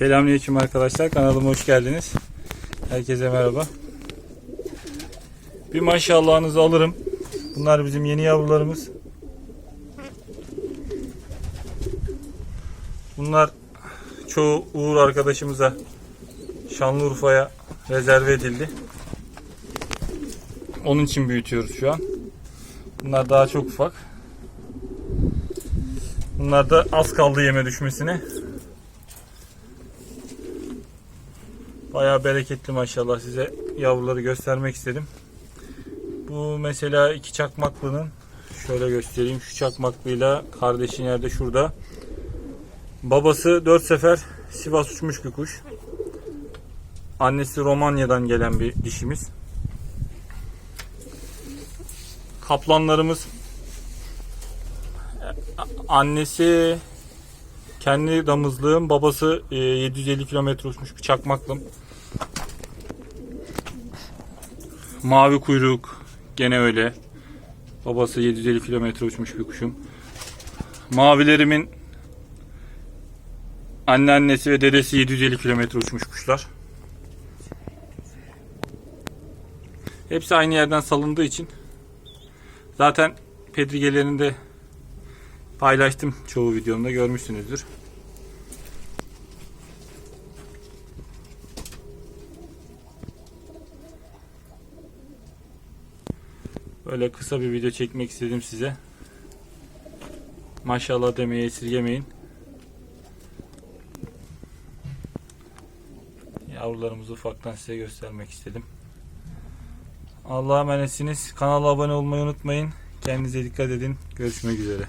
Selamünaleyküm arkadaşlar. Kanalıma hoş geldiniz. Herkese merhaba. Bir maşallahınızı alırım. Bunlar bizim yeni yavrularımız. Bunlar çoğu Uğur arkadaşımıza Şanlıurfa'ya rezerve edildi. Onun için büyütüyoruz şu an. Bunlar daha çok ufak. Bunlar da az kaldı yeme düşmesine. Bayağı bereketli maşallah size yavruları göstermek istedim. Bu mesela iki çakmaklının şöyle göstereyim. Şu çakmaklıyla kardeşi nerede şurada. Babası 4 sefer Sivas uçmuş bir kuş. Annesi Romanya'dan gelen bir dişimiz. Kaplanlarımız annesi kendi damızlığım, babası e, 750 kilometre uçmuş bir çakmaklım. Mavi kuyruk gene öyle. Babası 750 kilometre uçmuş bir kuşum. Mavilerimin anneannesi ve dedesi 750 kilometre uçmuş kuşlar. Hepsi aynı yerden salındığı için zaten pedrigelerinde paylaştım çoğu videomda görmüşsünüzdür. Böyle kısa bir video çekmek istedim size. Maşallah demeye esirgemeyin. Yavrularımızı ufaktan size göstermek istedim. Allah'a emanetsiniz. Kanala abone olmayı unutmayın. Kendinize dikkat edin. Görüşmek üzere.